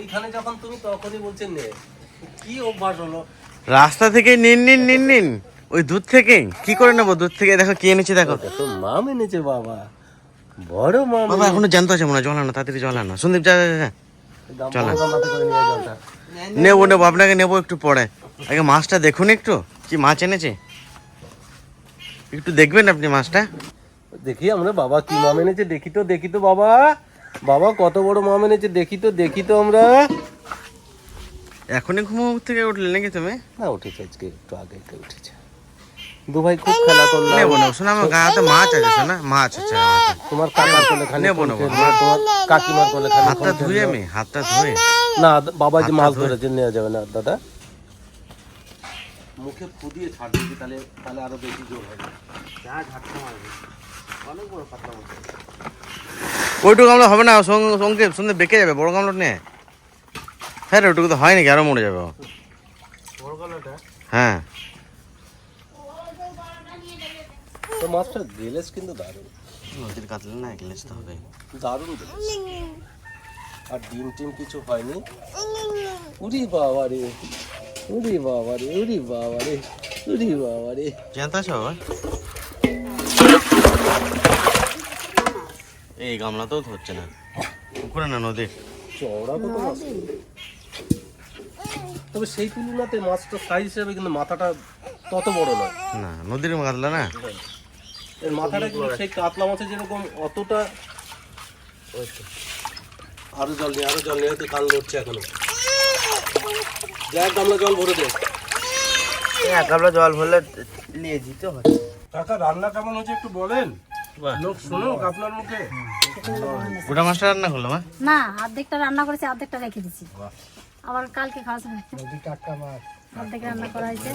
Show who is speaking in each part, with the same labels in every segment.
Speaker 1: এইখানে যখন তুমি তখনই বলছেন নে কি অভ্যাস হলো?
Speaker 2: রাস্তা থেকে নিন নিন নিন নিন। ওই দুধ থেকে? কি করে নেব দুধ থেকে? দেখো কি এনেছি দেখো।
Speaker 1: তো মা মেনেছে বাবা। বড় মা
Speaker 2: বাবা এখনও জানতো আছে মনে হয়। জল আনো তাড়াতাড়ি জল সন্দীপ যা যা। চলো। নেব নেব আপনাকে নেব একটু পরে। আগে মাছটা দেখুন একটু। কি মাছ এনেছে? একটু দেখবেন আপনি মাছটা?
Speaker 1: দেখি আমরা বাবা কি মা এনেছে। দেখি তো দেখি তো বাবা। বাবা কত বড় মা মেনেছে দেখি তো দেখি তো আমরা।
Speaker 2: এখনই ঘুমো থেকে উঠলে নাকি তুমি?
Speaker 1: না উঠেছে আজকে একটু আগে একটু উঠেছে। দু ভাই খুব খেলা করলাম
Speaker 2: নেব নেব শোনো আমার গাতে মাছ আছে শোনা মাছ আছে
Speaker 1: তোমার কাকার কোলে খালি
Speaker 2: নেব।
Speaker 1: খেলবে, তোমার কাকিমার কোলে খালি
Speaker 2: হাতটা ধুয়ে আমি হাতটা ধুয়ে।
Speaker 1: না। বাবা যে মাছ। ধরেছে নেওয়া যাবে না দাদা। মুখে ফুদিয়ে ছাড় দিবি তাহলে তাহলে আরও বেশি জোর হবে। যা ঝাটকা মারবে। অনেক বড় পাতলা মাছ।
Speaker 2: ওইটুকু গামলা হবে না সঙ্গে সঙ্গে সঙ্গে বেঁকে যাবে বড় গামলা নে। হ্যাঁ রে ওইটুকু তো হয় নাকি আরও মরে যাবে। হ্যাঁ।
Speaker 1: তো মাছটা গেলেস কিন্তু দারুণ।
Speaker 2: নদীর কাতলে না গেলেস তো হবে
Speaker 1: দারুণ গেলেস আর ডিম টিম কিছু হয়নি? উরি বাবা রে উরি বাবা রে উরি বাবা রে উরি বাবা রে।
Speaker 2: জানতে আছো বাবা এই গামলাতেও ধরছে না। পুকুরে না নদী
Speaker 1: চওড়া কত মাছ। তবে সেই তুলনাতে মাছটা সাইজ হিসেবে কিন্তু মাথাটা তত বড় নয়।
Speaker 2: না নদীর কাতলা না?
Speaker 1: এর মাথাটা কিন্তু সেই কাতলা মাছের যেরকম অতটা আরও জল নিয়ে আরও জল নিয়ে তো কান লড়ছে এখনও। যাক গামলা জল ভরে দে।
Speaker 2: এক গামলা জল ভরলে নিয়ে দিতে হয়
Speaker 1: কাকা রান্না কেমন হচ্ছে একটু বলেন? লোক শুনুক আপনার মুখে।
Speaker 2: গোটা মাছটা রান্না করল মা?
Speaker 3: না অর্ধেকটা রান্না করেছি অর্ধেকটা রেখে দিছি। আবার কালকে খাওয়া যাবে অর্ধেক রান্না করা হয়েছে।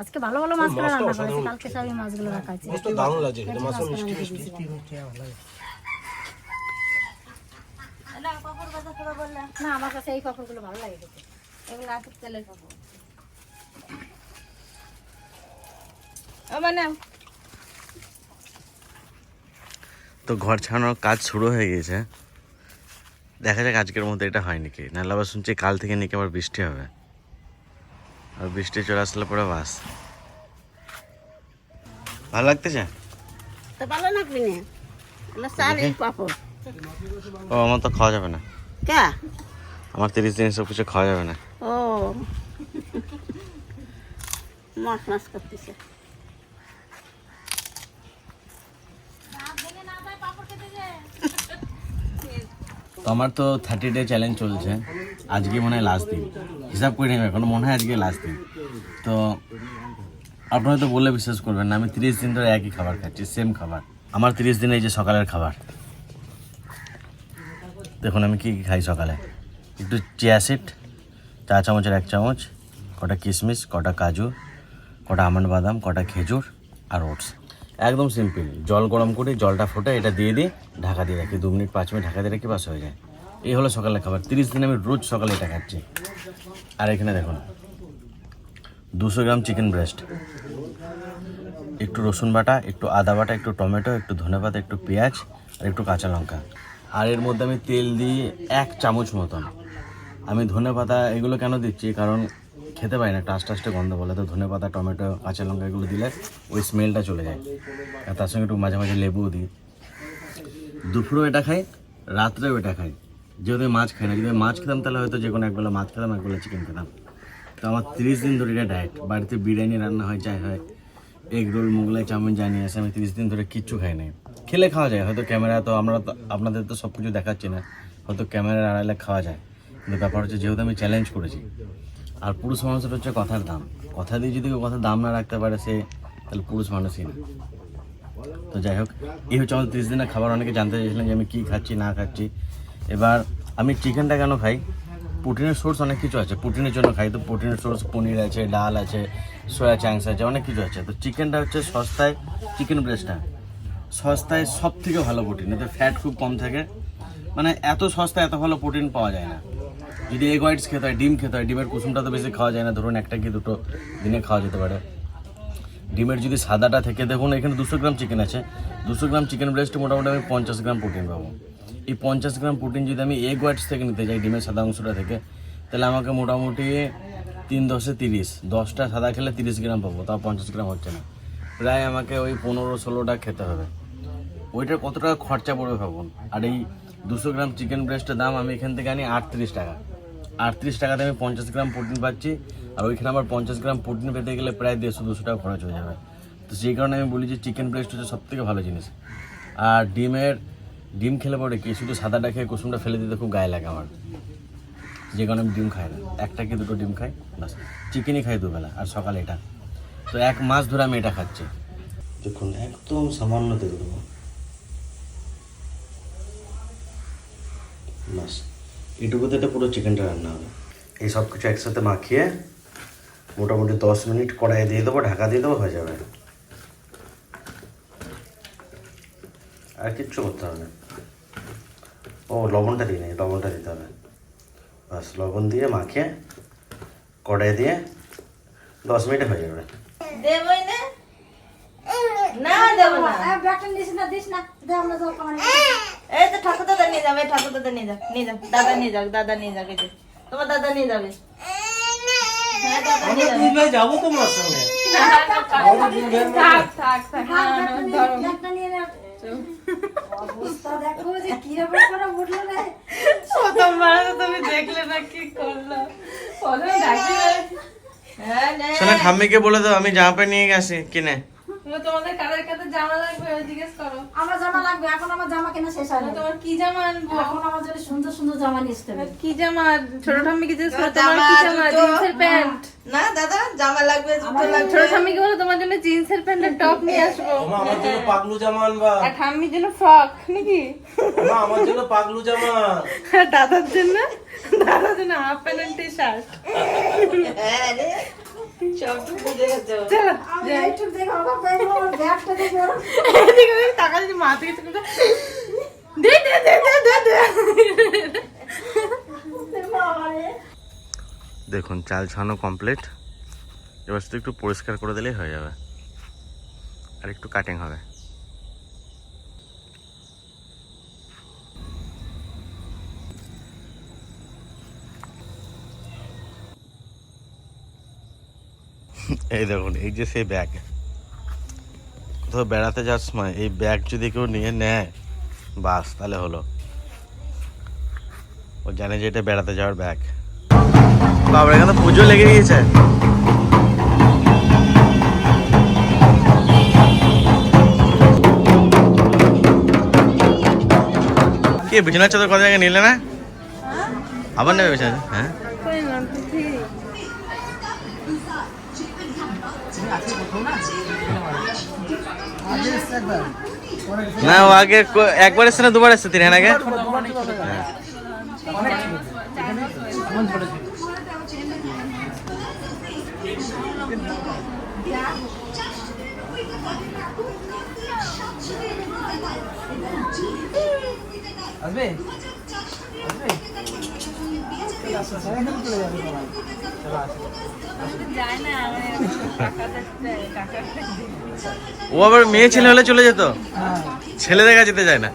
Speaker 3: আজকে ভালো ভালো মাছগুলো রান্না করেছি কালকে সবই মাছগুলো রাখা হয়েছে।
Speaker 1: দারুণ লাগছে খেতে মিষ্টি মিষ্টি।
Speaker 3: না আমার কাছে এই পাপড়গুলো ভালো লাগে এগুলো আছে তেলের পাপড়
Speaker 2: তো ঘর ছাড়ানোর কাজ শুরু হয়ে গেছে। দেখা যাক আজকের মধ্যে এটা হয় নাকি। নাহলে আবার শুনছি কাল থেকে নাকি আবার বৃষ্টি হবে। আর বৃষ্টি চলে আসলে পরে বাস। ভালো লাগতেছে?
Speaker 4: তো ভালো লাগবে না। ওগুলো সারি পাপড়
Speaker 2: ও আমার তো খাওয়া যাবে না।
Speaker 4: কে?
Speaker 2: আমার তিরিশ দিন সব কিছু খাওয়া যাবে না।
Speaker 4: ও। মাছ মাছ করতেছে।
Speaker 2: তো আমার তো থার্টি ডে চ্যালেঞ্জ চলছে। আজকে মনে হয় লাস্ট দিন। হিসাব করে নেবে এখন মনে হয় আজকে লাস্ট দিন। তো আপনারা তো বললে বিশ্বাস করবেন না, আমি তিরিশ দিন ধরে একই খাবার খাচ্ছি সেম খাবার। আমার তিরিশ দিনে এই যে সকালের খাবার। দেখুন, আমি কী কী খাই সকালে? একটু চিয়া সিড চা চামচের এক চামচ, কটা কিশমিশ কটা কাজু, কটা আমন্ড বাদাম, কটা খেজুর আর ওটস। একদম সিম্পল জল গরম করে জলটা ফোটে এটা দিয়ে দিই, ঢাকা দিয়ে রাখি। দু মিনিট, পাঁচ মিনিট ঢাকা দিয়ে রাখি, বাস হয়ে যায়। এই হলো সকালের খাবার। তিরিশ দিন আমি রোজ সকালে এটা খাচ্ছি। আর এখানে দেখুন দুশো গ্রাম চিকেন ব্রেস্ট একটু রসুন বাটা, একটু আদা বাটা, একটু টমেটো, একটু ধনেপাতা একটু পেঁয়াজ, আর একটু কাঁচা লঙ্কা। আর এর মধ্যে আমি তেল দিই এক চামচ মতন। আমি ধনে পাতা এগুলো কেন দিচ্ছি? কারণ খেতে পাই না। টাস টাসটা গন্ধ বলে তো ধনে পাতা, টমেটো, কাঁচা লঙ্কা এগুলো দিলে ওই স্মেলটা চলে যায়। আর তার সঙ্গে একটু মাঝে মাঝে লেবুও দিই। দুপুরেও এটা খাই, রাত্রেও এটা খাই। আমি মাছ খাই না, যদি মাছ খেতাম তাহলে হয়তো যে কোনো একবেলা মাছ খেতাম একবেলা চিকেন খেতাম। তো আমার তিরিশ দিন ধরে এটা ডায়েট বাড়িতে বিরিয়ানি রান্না হয়, যাই হয় এগ রোল মোগলাই চাউমিন জানিয়ে আসে, আমি তিরিশ দিন ধরে কিচ্ছু খাই নাই। খেলে খাওয়া যায়, হয়তো ক্যামেরা তো আমরা তো, আপনাদের তো সব কিছু দেখাচ্ছি না, হয়তো ক্যামেরার আড়ালে খাওয়া যায়। কিন্তু ব্যাপার হচ্ছে যেহেতু আমি চ্যালেঞ্জ করেছি আর পুরুষ মানুষের হচ্ছে কথার দাম। কথা দিয়ে যদি কেউ কথার দাম না রাখতে পারে, সে তাহলে পুরুষ মানুষই না। তো যাই হোক, এই হচ্ছে আমাদের তিরিশ দিনের খাবার। অনেকে জানতে চাইছিলেন যে আমি কী খাচ্ছি, না খাচ্ছি। এবার আমি চিকেনটা কেন খাই? প্রোটিনের সোর্স অনেক কিছু আছে, প্রোটিনের জন্য খাই। তো প্রোটিনের সোর্স পনির আছে, ডাল আছে, সয়া চাংস আছে, অনেক কিছু আছে। তো চিকেনটা হচ্ছে সস্তায় চিকেন ব্রেস্টটা সস্তায় সব থেকে ভালো প্রোটিন এতে ফ্যাট খুব কম থাকে। মানে এত সস্তায় এত ভালো প্রোটিন পাওয়া যায় না। যদি এগ হোয়াইটস খেতে হয়, ডিম খেতে হয়, ডিমের কুসুমটা তো বেশি খাওয়া যায় না। ধরুন একটা কি দুটো দিনে খাওয়া যেতে পারে। ডিমের যদি সাদাটা থেকে, দেখুন এখানে দুশো গ্রাম চিকেন আছে। দুশো গ্রাম চিকেন ব্রেস্ট মোটামুটি আমি পঞ্চাশ গ্রাম প্রোটিন পাবো। এই পঞ্চাশ গ্রাম প্রোটিন যদি আমি এগ হোয়াইটস থেকে নিতে যাই, ডিমের সাদা অংশটা থেকে, তাহলে আমাকে মোটামুটি তিন দশে তিরিশ, দশটা সাদা খেলে তিরিশ গ্রাম পাবো, তাও পঞ্চাশ গ্রাম হচ্ছে না। প্রায় আমাকে ওই পনেরো ষোলোটা খেতে হবে। ওইটার কত টাকা খরচা পড়বে ভাবুন? আর এই দুশো গ্রাম চিকেন ব্রেস্টের দাম আমি এখান থেকে আনি আটত্রিশ টাকা। আটত্রিশ টাকাতে আমি পঞ্চাশ গ্রাম প্রোটিন পাচ্ছি, আর ওইখানে আমার পঞ্চাশ গ্রাম প্রোটিন পেতে গেলে প্রায় দেড়শো, দুশো টাকা খরচ হয়ে যাবে। তো সেই কারণে আমি বলি যে চিকেন ব্রেস্ট হচ্ছে সব থেকে ভালো জিনিস। আর ডিমের, ডিম খেলে পরে কি, শুধু সাদাটা খেয়ে কুসুমটা ফেলে দিতে খুব গায়ে লাগে আমার। যে কারণে আমি ডিম খাই না। একটা কি দুটো ডিম খাই বাস চিকেনই খাই দুবেলা, আর সকালে এটা। তো এক মাস ধরে আমি এটা খাচ্ছি। দেখুন, একদম সামান্য তেল দেবো। বাস এটুকুতে এটা পুরো চিকেনটা রান্না হবে। এই সব কিছু একসাথে মাখিয়ে মোটামুটি দশ মিনিট কড়াইয়ে দিয়ে দেবো ঢাকা দিয়ে দেবো হয়ে যাবে। আর কিচ্ছু করতে হবে না। ও লবণটা দিই নেই লবণটা দিতে হবে। বাস লবণ দিয়ে মাখিয়ে কড়াই দিয়ে দশ মিনিটে হয়ে যাবে।
Speaker 4: না? না না।
Speaker 3: না
Speaker 4: এই তো ঠাকুর দাদা নিয়ে যাবে ঠাকুর দাদা নিয়ে যাও নিয়ে যাও দাদা নিয়ে যাও দাদা নিয়ে যাবে যে। তোমার দাদা নিয়ে যাবে। হ্যাঁ যাবে।
Speaker 1: তোমার সঙ্গে।
Speaker 4: হ্যাঁ
Speaker 2: ঠাম্মিকে বলে দাও আমি জামা প্যান্ট নিয়ে গেছি কিনে।
Speaker 5: তোমাদের কাদের কাদের জামা লাগবে জিজ্ঞেস করো।
Speaker 3: আমার জামা লাগবে এখন আমার জামা কেনা শেষ হয়
Speaker 5: তোমার কি জামা আনব?
Speaker 3: এখন আমার জন্য সুন্দর সুন্দর জামা নিয়ে আসতে
Speaker 5: কি জামা? ছোট ঠাম্মিকে জিজ্ঞেস করো তোমার কি জামা? জিন্সের প্যান্ট।
Speaker 4: না দাদা জামা লাগবে জুতো লাগবে।
Speaker 5: ছোট ঠাম্মিকে বলো তোমার জন্য জিন্সের প্যান্টের টপ নিয়ে আসব।
Speaker 1: আমার জন্য পাগলু জামা আনবা।
Speaker 5: আর ঠাম্মির জন্য ফ্রক নাকি?
Speaker 1: ওমা আমার জন্য পাগলু জামা।
Speaker 5: আর দাদার জন্য দাদার জন্য হাফ প্যান্ট টি শার্ট
Speaker 4: হ্যাঁ
Speaker 2: দেখুন চাল ছানো কমপ্লিট এবার শুধু একটু পরিষ্কার করে দিলেই হয়ে যাবে। আর একটু কাটিং হবে। এই দেখুন, এই যে সেই ব্যাগ কোথাও বেড়াতে যাওয়ার সময় এই ব্যাগ যদি কেউ নিয়ে নেয়, বাস, তাহলে হলো। ও জানে যে এটা বেড়াতে যাওয়ার ব্যাগ বাবার, এখানে পুজো লেগে গিয়েছে। কি, বিছানার চাদর কত জায়গায় নিলে না? আবার নেবে বিছানা হ্যাঁ? না ও আগে একবার এসছে না দুবার এসছে তিন আগে হ্যাঁ।
Speaker 1: আসবে
Speaker 2: ও আবার মেয়ে ছেলে হলে চলে যেত? ছেলে দেখা যেতে যায় না।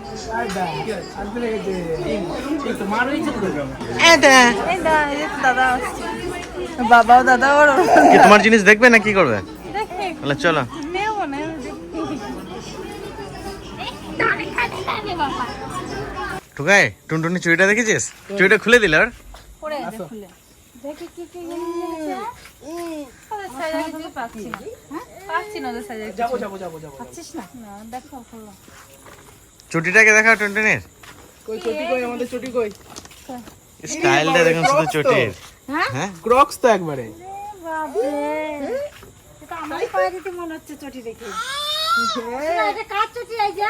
Speaker 5: বাবাও দাদা
Speaker 2: কি তোমার জিনিস দেখবে না কি করবে? তাহলে চলো। ঠুকাই টুনটুনি চুড়িটা দেখেছিস? চুড়িটা খুলে দিল ওর
Speaker 5: পড়ে গেছে খুলে
Speaker 3: দেখি কি কি
Speaker 5: পাচ্ছি না। হ্যাঁ? পাচ্ছি না ওদের সাইজে
Speaker 1: যাব যাব যাব যাব
Speaker 3: পাচ্ছিস না?
Speaker 5: না দেখো
Speaker 2: চুটিটাকে দেখাও টুনটুনির।
Speaker 1: কই চটি কই আমাদের চটি কই?
Speaker 2: স্টাইলটা দেখুন শুধু চটির।
Speaker 3: হ্যাঁ?
Speaker 2: হ্যাঁ?
Speaker 1: ক্রক্স তো একবারে।
Speaker 3: এটা আমারই পায়ে দিতে মনে হচ্ছে চটি দেখে। এটা কার চটি এই যে?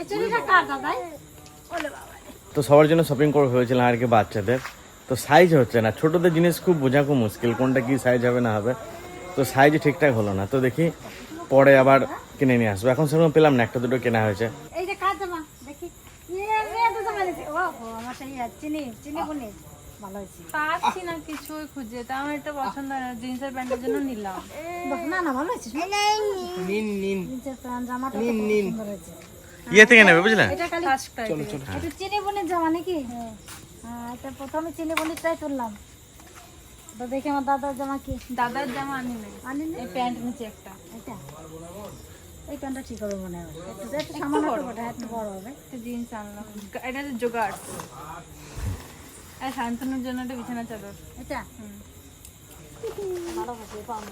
Speaker 3: এই চটিটা কার দাদাই ওলে বাবা
Speaker 2: তো সবার জন্য শপিং করে হয়েছিলাম আর কি বাচ্চাদের। তো সাইজ হচ্ছে না। ছোটদের জিনিস খুব বোঝা খুব মুশকিল কোনটা কি সাইজ হবে না হবে। তো সাইজ ঠিকঠাক হলো না। তো দেখি পরে আবার কিনে নিয়ে আসব। এখন সেরকম পেলাম না একটা দুটো কেনা হয়েছে।
Speaker 3: এই যে জামা দেখি।
Speaker 5: পাচ্ছি না কিছুই খুঁজে। তা আমার পছন্দ হয় না জিন্সের প্যান্টের জন্য নিলাম।
Speaker 3: না না ভালো হয়েছে।
Speaker 1: নিন নিন।
Speaker 3: জিন্সের প্যান্ট জামাটা তো খুব
Speaker 2: ইয়ে থেকে নেবে বুঝলে?
Speaker 3: এটা খালি
Speaker 1: চলো চলো।
Speaker 3: এটা চিনি বনির জামা নাকি? হ্যাঁ। এটা প্রথমে চিনি বনিরটাই তুললাম। তো দেখি আমার দাদার জামা কি?
Speaker 5: দাদার জামা আনি নাই
Speaker 3: আনি
Speaker 5: এই প্যান্ট নিচে একটা।
Speaker 3: এটা? এই প্যান্টটা ঠিক হবে মনে হয়। একটু সামান্য বড়, হ্যাঁ, একটু বড় হবে।
Speaker 5: একটা জিন্স আনলাম। এটা হচ্ছে জোগাড়। আর শান্তনুর জন্য একটা বিছানা চাদর।
Speaker 3: এটা? ভালো হবে পাবো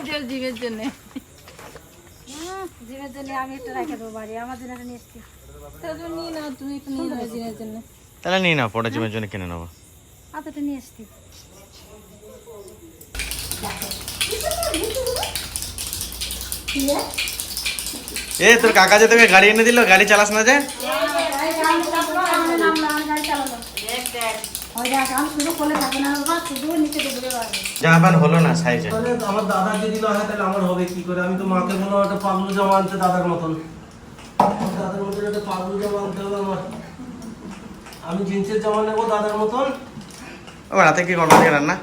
Speaker 5: এটা জিমের জন্য।
Speaker 3: জিমের জন্য আমি একটা রেখে দেবো বাড়ি আমার জন্য একটা নিয়ে এসছি।
Speaker 5: তাহলে নিয়ে নাও তুমি একটু নিয়ে নাও জিমের জন্য।
Speaker 2: তাহলে নিয়ে নাও পরে জীবনের জন্য কিনে নেব
Speaker 3: হাতটা নিয়ে এসছি।
Speaker 2: এ তোর কাকা যে তোকে গাড়ি এনে দিল গাড়ি চালাস না যে?
Speaker 3: শুধু খোলে থাকে না বাবা শুধু নিচে ডুবে পারবে
Speaker 2: জাহাবান হলো না সাইজে?
Speaker 1: আমার দাদা যদি না তাহলে আমার হবে কি করে? আমি তো মাকে বললাম একটা পাগলু জামা আনতে দাদার মতন। দাদার মতন একটা পাগলু জামা আনতে হবে আমার। আমি জিন্সের জামা নেব দাদার মতন।
Speaker 2: ও রাতে কি করব? আজকে রান্না?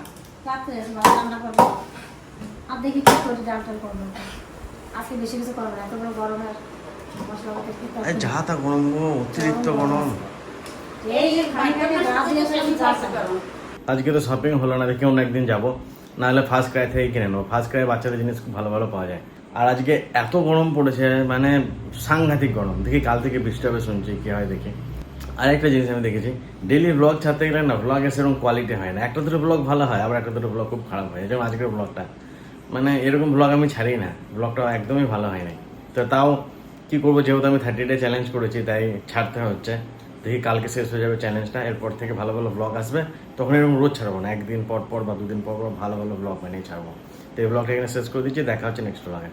Speaker 3: রাত্রে রান্না করব। আর দেখি কি করি ডাল টাল করব। আজকে বেশি কিছু করব না এত বড় গরমের মশলা পাতি কি
Speaker 2: এই যা তা গরম অতিরিক্ত গরম। আজকে তো শপিং হলো না, দেখি অন্য একদিন যাব। নাহলে ফার্স্ট ক্রাই থেকে কিনে নেব। ফার্স্ট ক্রাই বাচ্চাদের জিনিস খুব ভালো ভালো পাওয়া যায়। আর আজকে এত গরম পড়েছে মানে সাংঘাতিক গরম। দেখি কাল থেকে বৃষ্টি হবে, শুনছি কি হয়, দেখি। আরেকটা জিনিস আমি দেখেছি ডেলি ব্লগ ছাড়তে গেলে না ব্লগের সেরকম কোয়ালিটি হয় না। একটা দুটো ব্লগ ভালো হয়, আবার একটা দুটো ব্লগ খুব খারাপ হয়। যেমন আজকের ব্লগটা মানে এরকম ব্লগ আমি ছাড়ি না। ব্লগটা একদমই ভালো হয় নাই তো তাও কি করব, যেহেতু আমি থার্টি ডে চ্যালেঞ্জ করেছি, তাই ছাড়তে হচ্ছে। দেখি কালকে শেষ হয়ে যাবে চ্যালেঞ্জটা এরপর থেকে ভালো ভালো ব্লগ আসবে। তখন এরকম রোজ ছাড়বো না, একদিন পর পর বা দুদিন পর পর ভালো ভালো ব্লগ বানিয়ে ছাড়বো। তো এই ব্লগটা এখানে শেষ করে দিচ্ছি, দেখা হচ্ছে নেক্সট ব্লগে